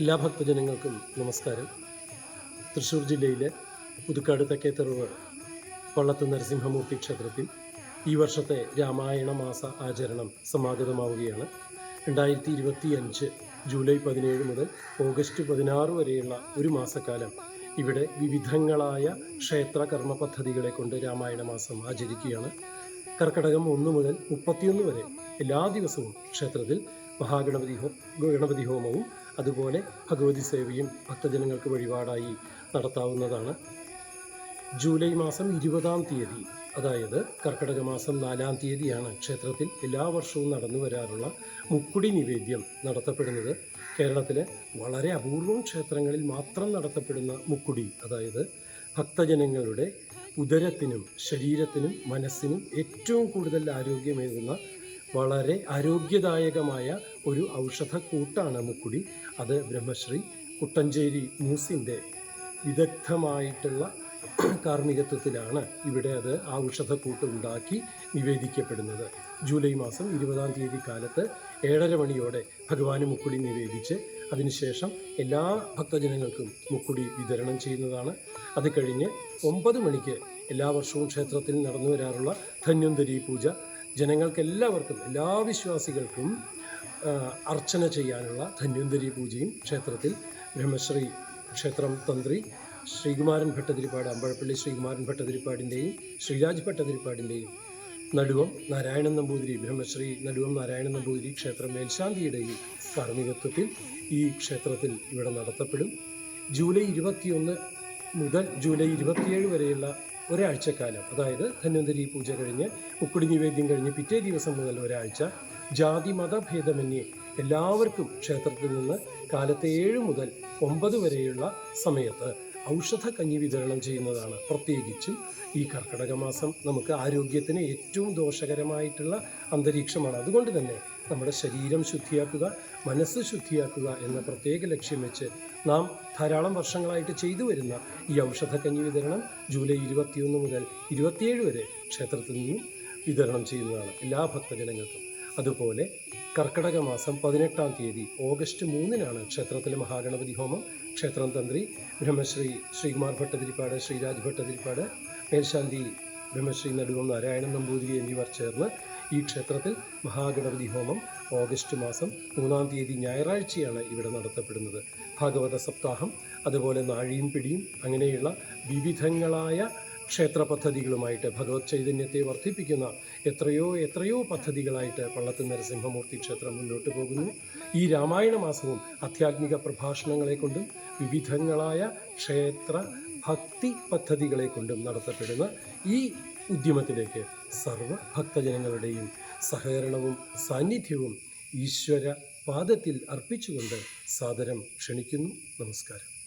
എല്ലാ ഭക്തജനങ്ങൾക്കും നമസ്കാരം. തൃശ്ശൂർ ജില്ലയിലെ പുതുക്കാട് തെക്കേത്തറവ് പള്ളത്ത് നരസിംഹമൂർത്തി ക്ഷേത്രത്തിൽ ഈ വർഷത്തെ രാമായണ മാസ ആചരണം സമാഗതമാവുകയാണ്. രണ്ടായിരത്തി ഇരുപത്തി അഞ്ച് ജൂലൈ പതിനേഴ് മുതൽ ഓഗസ്റ്റ് പതിനാറ് വരെയുള്ള ഒരു മാസക്കാലം ഇവിടെ വിവിധങ്ങളായ ക്ഷേത്ര കർമ്മ പദ്ധതികളെ കൊണ്ട് രാമായണ മാസം ആചരിക്കുകയാണ്. കർക്കടകം ഒന്ന് മുതൽ മുപ്പത്തിയൊന്ന് വരെ എല്ലാ ദിവസവും ക്ഷേത്രത്തിൽ മഹാഗണപതി ഹോ ഗണപതി ഹോമവും അതുപോലെ ഭഗവതി സേവയും ഭക്തജനങ്ങൾക്ക് വഴിപാടായി നടത്താവുന്നതാണ്. ജൂലൈ മാസം ഇരുപതാം തീയതി അതായത് കർക്കടക മാസം നാലാം തീയതിയാണ് ക്ഷേത്രത്തിൽ എല്ലാ വർഷവും നടന്നു വരാറുള്ള മുക്കുടി നിവേദ്യം നടത്തപ്പെടുന്നത്. കേരളത്തിലെ വളരെ അപൂർവം ക്ഷേത്രങ്ങളിൽ മാത്രം നടത്തപ്പെടുന്ന മുക്കുടി അതായത് ഭക്തജനങ്ങളുടെ ഉദരത്തിനും ശരീരത്തിനും മനസ്സിനും ഏറ്റവും കൂടുതൽ ആരോഗ്യമേകുന്ന വളരെ ആരോഗ്യദായകമായ ഒരു ഔഷധക്കൂട്ടാണ് മുക്കുടി. അത് ബ്രഹ്മശ്രീ കുട്ടഞ്ചേരി മൂസിന്റെ വിദഗ്ധമായിട്ടുള്ള കാർമ്മികത്വത്തിലാണ് ഇവിടെ അത് ആ ഔഷധക്കൂട്ട് ഉണ്ടാക്കി നിവേദിക്കപ്പെടുന്നത്. ജൂലൈ മാസം ഇരുപതാം തീയതി കാലത്ത് ഏഴര മണിയോടെ ഭഗവാന് മുക്കുടി നിവേദിച്ച് അതിനുശേഷം എല്ലാ ഭക്തജനങ്ങൾക്കും മുക്കുടി വിതരണം ചെയ്യുന്നതാണ്. അത് കഴിഞ്ഞ് ഒമ്പത് മണിക്ക് എല്ലാ വർഷവും ക്ഷേത്രത്തിൽ നടന്നു വരാറുള്ള ധന്വന്തരി പൂജ ജനങ്ങൾക്കെല്ലാവർക്കും എല്ലാ വിശ്വാസികൾക്കും അർച്ചന ചെയ്യാനുള്ള ധന്വന്തരി പൂജയും ക്ഷേത്രത്തിൽ ബ്രഹ്മശ്രീ ക്ഷേത്രം തന്ത്രി ശ്രീകുമാരൻ ഭട്ടതിരിപ്പാട് അമ്പഴപ്പള്ളി ശ്രീകുമാരൻ ഭട്ടതിരിപ്പാടിന്റെയും ശ്രീരാജ് ഭട്ടതിരിപ്പാടിന്റെയും നടുവം നാരായണൻ നമ്പൂതിരി ബ്രഹ്മശ്രീ നടുവം നാരായണൻ നമ്പൂതിരി ക്ഷേത്ര മേൽശാന്തിയുടെയും കാർമ്മികത്വത്തിൽ ഈ ക്ഷേത്രത്തിൽ ഇവിടെ നടത്തപ്പെടും. ജൂലൈ ഇരുപത്തിയൊന്ന് മുതൽ ജൂലൈ ഇരുപത്തിയേഴ് വരെയുള്ള ഒരാഴ്ചക്കാലം. അതായത് ധന്വന്തരി പൂജ കഴിഞ്ഞ് ഉക്കുടി നിവേദ്യം കഴിഞ്ഞ് പിറ്റേ ദിവസം മുതൽ ഒരാഴ്ച ജാതി മതഭേദമന്യേ എല്ലാവർക്കും ക്ഷേത്രത്തിൽ നിന്ന് കാലത്തെ ഏഴ് മുതൽ ഒമ്പത് വരെയുള്ള സമയത്ത് ഔഷധ കഞ്ഞി വിതരണം ചെയ്യുന്നതാണ്. പ്രത്യേകിച്ചും ഈ കർക്കിടക മാസം നമുക്ക് ആരോഗ്യത്തിന് ഏറ്റവും ദോഷകരമായിട്ടുള്ള അന്തരീക്ഷമാണ്. അതുകൊണ്ട് തന്നെ നമ്മുടെ ശരീരം ശുദ്ധിയാക്കുക മനസ്സ് ശുദ്ധിയാക്കുക എന്ന പ്രത്യേക ലക്ഷ്യം വെച്ച് നാം ധാരാളം വർഷങ്ങളായിട്ട് ചെയ്തു വരുന്ന ഈ ഔഷധക്കഞ്ഞി വിതരണം ജൂലൈ ഇരുപത്തിയൊന്ന് മുതൽ ഇരുപത്തിയേഴ് വരെ ക്ഷേത്രത്തിൽ നിന്നും വിതരണം ചെയ്യുന്നതാണ്. എല്ലാ ഭക്തജനങ്ങൾക്കും. അതുപോലെ കർക്കടക മാസം പതിനെട്ടാം തീയതി ഓഗസ്റ്റ് മൂന്നിനാണ് ക്ഷേത്രത്തിലെ മഹാഗണപതി ഹോമം. ക്ഷേത്രം തന്ത്രി ബ്രഹ്മശ്രീ ശ്രീകുമാർ ഭട്ടതിരിപ്പാട് ശ്രീരാജ് ഭട്ടതിരിപ്പാട് മേൽശാന്തി ബ്രഹ്മശ്രീ നടുവം നാരായണൻ നമ്പൂതിരി എന്നിവർ ചേർന്ന് ഈ ക്ഷേത്രത്തിൽ മഹാഗണപതി ഹോമം ഓഗസ്റ്റ് മാസം മൂന്നാം തീയതി ഞായറാഴ്ചയാണ് ഇവിടെ നടത്തപ്പെടുന്നത്. ഭാഗവത സപ്താഹം അതുപോലെ നാഴിയും പിടിയും അങ്ങനെയുള്ള വിവിധങ്ങളായ ക്ഷേത്ര പദ്ധതികളുമായിട്ട് ഭഗവത് ചൈതന്യത്തെ വർദ്ധിപ്പിക്കുന്ന എത്രയോ എത്രയോ പദ്ധതികളായിട്ട് പള്ളത്ത് നരസിംഹമൂർത്തി ക്ഷേത്രം മുന്നോട്ട് പോകുന്നു. ഈ രാമായണ മാസവും ആധ്യാത്മിക പ്രഭാഷണങ്ങളെ കൊണ്ടും വിവിധങ്ങളായ ക്ഷേത്ര ഭക്തി പദ്ധതികളെ കൊണ്ടും നടത്തപ്പെടുന്ന ഈ ഉദ്യമത്തിലേക്ക് സർവ ഭക്തജനങ്ങളുടെയും സഹകരണവും സാന്നിധ്യവും ഈശ്വര പാദത്തിൽ അർപ്പിച്ചുകൊണ്ട് സാദരം ക്ഷണിക്കുന്നു. നമസ്കാരം.